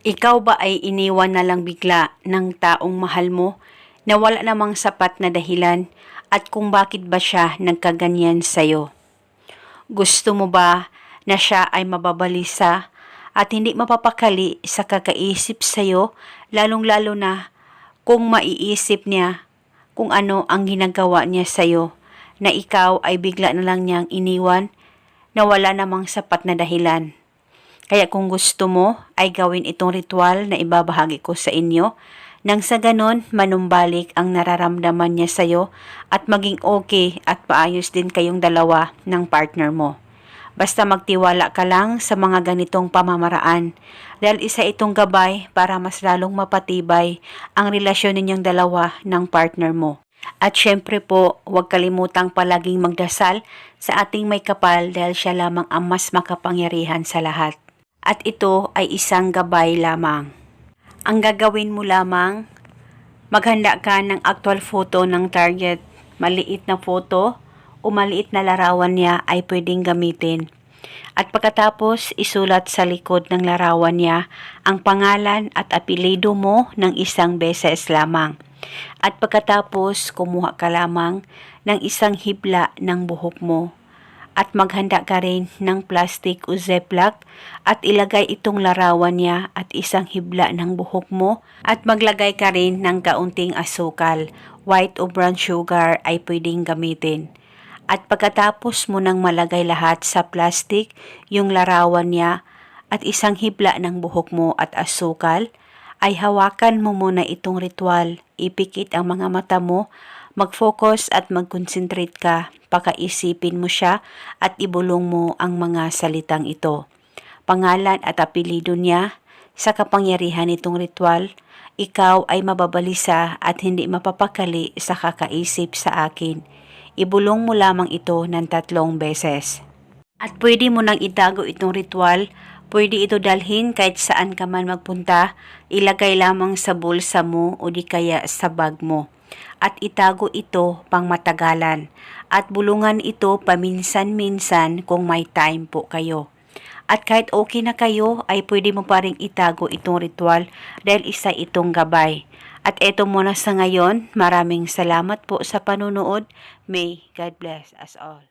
Ikaw ba ay iniwan na lang bigla ng taong mahal mo na wala namang sapat na dahilan at kung bakit ba siya nagkaganyan sa'yo? Gusto mo ba na siya ay mababalisa at hindi mapapakali sa kakaisip sa'yo lalong-lalo na kung maiisip niya kung ano ang ginagawa niya sa'yo na ikaw ay bigla na lang niyang iniwan na wala namang sapat na dahilan. Kaya kung gusto mo ay gawin itong ritual na ibabahagi ko sa inyo nang sa ganon manumbalik ang nararamdaman niya sa'yo at maging okay at paayos din kayong dalawa ng partner mo. Basta magtiwala ka lang sa mga ganitong pamamaraan dahil isa itong gabay para mas lalong mapatibay ang relasyon ninyong dalawa ng partner mo. At syempre po, huwag kalimutang palaging magdasal sa ating may kapal dahil siya lamang ang mas makapangyarihan sa lahat. At ito ay isang gabay lamang. Ang gagawin mo lamang, maghanda ka ng actual photo ng target. Maliit na photo o maliit na larawan niya ay pwedeng gamitin. At pagkatapos, isulat sa likod ng larawan niya ang pangalan at apelido mo ng isang beses lamang. At pagkatapos, kumuha ka lamang ng isang hibla ng buhok mo. At maghanda ka rin ng plastic o ziplock at ilagay itong larawan niya at isang hibla ng buhok mo at maglagay ka rin ng kaunting asukal, white o brown sugar ay pwedeng gamitin. At pagkatapos mo nang malagay lahat sa plastic, yung larawan niya at isang hibla ng buhok mo at asukal, ay hawakan mo muna itong ritual. Ipikit ang mga mata mo, mag-focus at mag-concentrate ka. Pakaisipin mo siya at ibulong mo ang mga salitang ito. Pangalan at apelido niya, sa kapangyarihan nitong ritual, ikaw ay mababalisa at hindi mapapakali sa kakaisip sa akin. Ibulong mo lamang ito ng tatlong beses. At pwede mo nang itago itong ritual, pwede ito dalhin kahit saan ka man magpunta, ilagay lamang sa bulsa mo o di kaya sa bag mo. At itago ito pang matagalan. At bulungan ito paminsan-minsan kung may time po kayo. At kahit okay na kayo, ay pwede mo pa rin itago itong ritual dahil isa itong gabay. At eto muna sa ngayon, maraming salamat po sa panunood. May God bless us all.